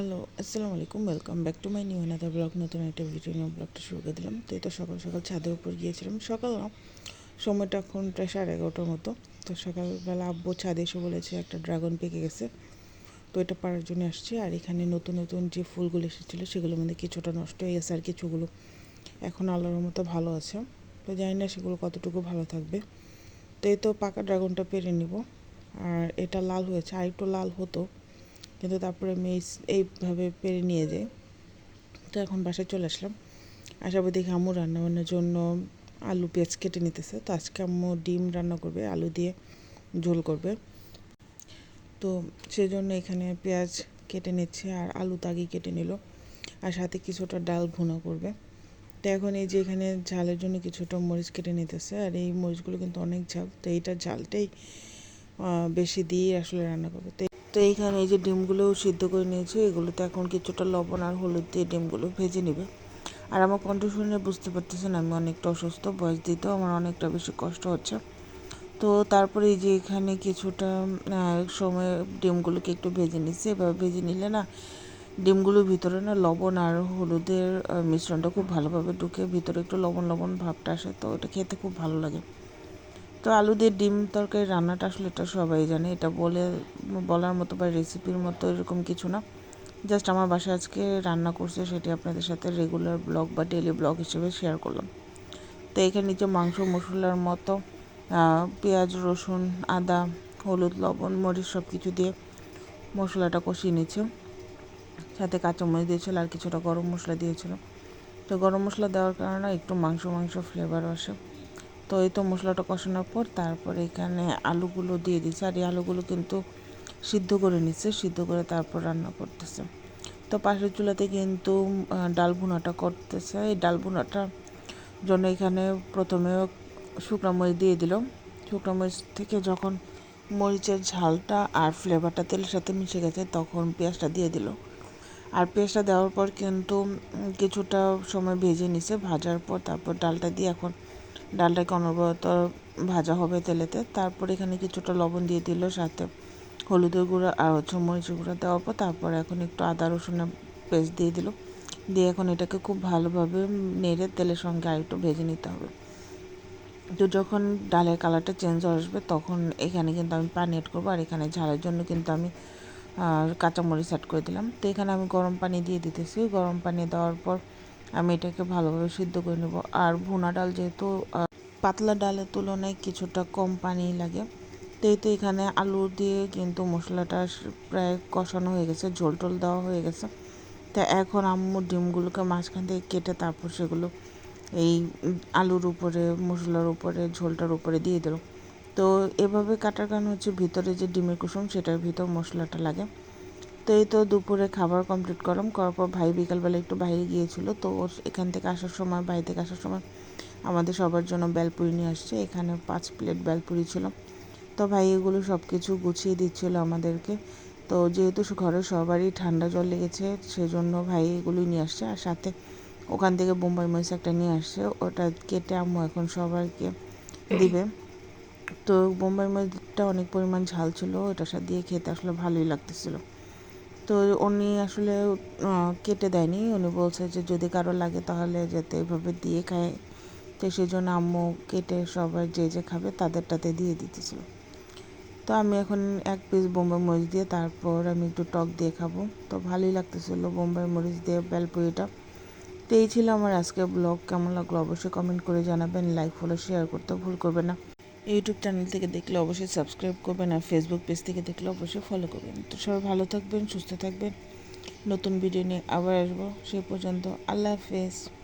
Hello আসসালামু আলাইকুম welcome back to my new another blog নতুন একটা ভিডিও নিয়ে ব্লগটা শুরু করে দিলাম। তো এই তো সকাল সকাল ছাদের উপর গিয়েছিলাম। সকাল না, সময়টা এখন প্রায় সাড়ে এগারোটার মতো। তো সকালবেলা আব্বু ছাদে এসে বলেছে, একটা ড্রাগন পেকে গেছে। তো এটা পাড়ার জন্য আসছি। আর এখানে নতুন নতুন যে ফুলগুলো এসেছিল সেগুলোর মধ্যে কিছুটা নষ্ট হয়ে গেছে আর কিছুগুলো এখন আল্লাহর মতো ভালো আছে। তো জানি না সেগুলো কতটুকু ভালো থাকবে। তো এই তো পাকা ড্রাগনটা পেরে নিব। আর এটা লাল হয়েছে। আর একটু লাল হতো। কিন্তু তারপরে আমি এইভাবে পেরে নিয়ে যাই। তো এখন বাসায় চলে আসলাম। আসার পর দেখি আম্মু রান্নাবান্নার জন্য আলু, পেঁয়াজ কেটে নিতেছে। তো আজকে আম্মু ডিম রান্না করবে, আলু দিয়ে ঝোল করবে। তো সেই জন্য এখানে পেঁয়াজ কেটে নিচ্ছে আর আলু তাগি কেটে নিল। আর সাথে কিছুটা ডাল ভুনা করবে। তো এখন এই যে এখানে ঝালের জন্য কিছুটা মরিচ কেটে নিতেছে। আর এই মরিচগুলো কিন্তু অনেক ঝাল। তো এইটার ঝালটাই বেশি দিয়ে আসলে রান্না করবে। তো তো এইখানে এই যে ডিমগুলোও সিদ্ধ করে নিয়েছি, এগুলোতে এখন কিছুটা লবণ আর হলুদ দিয়ে ডিমগুলো ভেজে নেবে। আর আমার কণ্ঠ শুনে বুঝতে পারতেছেন আমি অনেকটা অসুস্থ, বয়স দিতেও আমার অনেকটা বেশি কষ্ট হচ্ছে। তো তারপরে এই যে এখানে কিছুটা সময় ডিমগুলোকে একটু ভেজে নিচ্ছি। এভাবে ভেজে নিলে না ডিমগুলোর ভিতরে না লবণ আর হলুদের মিশ্রণটা খুব ভালোভাবে ঢুকে, ভিতরে একটু লবণ লবণ ভাবটা আসে, তো এটা খেতে খুব ভালো লাগে। তো আলু দিয়ে ডিম তরকারি রান্নাটা আসলে এটা সবাই জানে। এটা বলে, বলার মতো বা রেসিপির মতো এরকম কিছু না। জাস্ট আমার বাসায় আজকে রান্না করছে সেটি আপনাদের সাথে রেগুলার ব্লগ বা ডেলি ব্লগ হিসেবে শেয়ার করলাম। তো এখানে নিচে মাংস মশলার মতো পেঁয়াজ, রসুন, আদা, হলুদ, লবণ, মরিচ সব কিছু দিয়ে মশলাটা কষিয়ে নিচ্ছে। সাথে কাঁচামরিচ দিয়েছিল আর কিছুটা গরম মশলা দিয়েছিল। তো গরম মশলা দেওয়ার কারণে একটু মাংস মাংস ফ্লেভার আসে। তো এই তো মশলাটা কষানোর পর তারপরে এখানে আলুগুলো দিয়ে দিচ্ছে আর এই আলুগুলো কিন্তু সিদ্ধ করে নিচ্ছে, সিদ্ধ করে তারপর রান্না করতেছে। তো পাশের চুলাতে কিন্তু ডাল ভুনাটা করতেছে। এই ডাল ভুনাটার জন্য এখানে প্রথমে শুকনো মরিচ দিয়ে দিল শুকনো মরিচ থেকে যখন মরিচের ঝালটা আর ফ্লেভারটা তেলের সাথে মিশে গেছে, তখন পেঁয়াজটা দিয়ে দিল আর পেঁয়াজটা দেওয়ার পর কিন্তু কিছুটা সময় ভেজে নিছে। ভাজার পর তারপর ডালটা দিয়ে এখন ডালটাকে অনবরত ভাজা হবে তেলেতে। তারপর এখানে কিছুটা লবণ দিয়ে দিল, সাথে হলুদের গুঁড়া আর হচ্ছে মরিচের গুঁড়া দেওয়ার পর তারপর এখন একটু আদা রসুনের পেস্ট দিয়ে দিল। দিয়ে এখন এটাকে খুব ভালোভাবে নেড়ে তেলের সঙ্গে আর একটু ভেজে নিতে হবে। তো যখন ডালের কালারটা চেঞ্জ আসবে, তখন এখানে কিন্তু আমি পানি অ্যাড করব আর এখানে ঝালের জন্য কিন্তু আমি কাঁচামরিচ অ্যাড করে দিলাম। তো এখানে আমি গরম পানি দিয়ে দিতেছি। গরম পানি দেওয়ার পর আমি এটাকে ভালোভাবে সিদ্ধ করে নেব। আর ভুনা ডাল যেহেতু পাতলা ডালের তুলনায় কিছুটা কম পানি লাগে তো তো এখানে আলু দিয়ে কিন্তু মশলাটা প্রায় কষানো হয়ে গেছে, ঝোল টোল দেওয়া হয়ে গেছে। তা এখন আম্মু ডিমগুলোকে মাঝখান থেকে কেটে তারপর সেগুলো এই আলুর উপরে, মশলার উপরে, ঝোলটার উপরে দিয়ে দিল। তো এভাবে কাটার কারণ হচ্ছে ভিতরে যে ডিমের কুসুম, সেটার ভিতর মশলাটা লাগে। তো এই তো দুপুরে খাবার কমপ্লিট করলাম, করার পর ভাই বিকালবেলা একটু বাইরে গিয়েছিল, তো ওর এখান থেকে আসার সময়, বাড়ি থেকে আসার সময় আমাদের সবার জন্য বেলপুরি নিয়ে আসছে, এখানে পাঁচ প্লেট বেলপুরি ছিল। তো ভাই এগুলো সব কিছু গুছিয়ে দিচ্ছিল আমাদেরকে। তো যেহেতু ঘরে সবারই ঠান্ডা জল লেগেছে, সেজন্য ভাই এগুলোই নিয়ে আসছে। আর সাথে ওখান থেকে বোম্বাই মরিচ একটা নিয়ে আসছে, ওটা কেটে আম্মু এখন সবাইকে দিবে। তো বোম্বাই মরিচটা অনেক পরিমাণ ঝাল ছিল, ওটার সাথে দিয়ে খেতে আসলে ভালোই লাগতেছিল। তো উনি আসলে কেটে দেয়নি। উনি বলছে যে, যদি কারও লাগে তাহলে যাতে এভাবে দিয়ে খায়। তো সেই জন্য আম্মু কেটে সবাই যে যে খাবে তাদেরটাতে দিয়ে দিতেছিল। তো আমি এখন এক পিস বোম্বাই মরিচ দিয়ে তারপর আমি একটু টক দিয়ে খাব। তো ভালোই লাগতেছিলো বোম্বাই মরিচ দিয়ে বেলপুরিটা। তো এই ছিল আমার আজকে ব্লগ। কেমন লাগল অবশ্যই কমেন্ট করে জানাবেন। লাইক ফলো শেয়ার করতে ভুল করবেন না। ইউটিউব চ্যানেল থেকে দেখলে অবশ্যই সাবস্ক্রাইব করবেন আর ফেসবুক পেজ থেকে দেখলে অবশ্যই ফলো করবেন। তো সবাই ভালো থাকবেন, সুস্থ থাকবেন। নতুন ভিডিও নিয়ে আবার আসব। সেই পর্যন্ত আল্লাহ হাফেজ।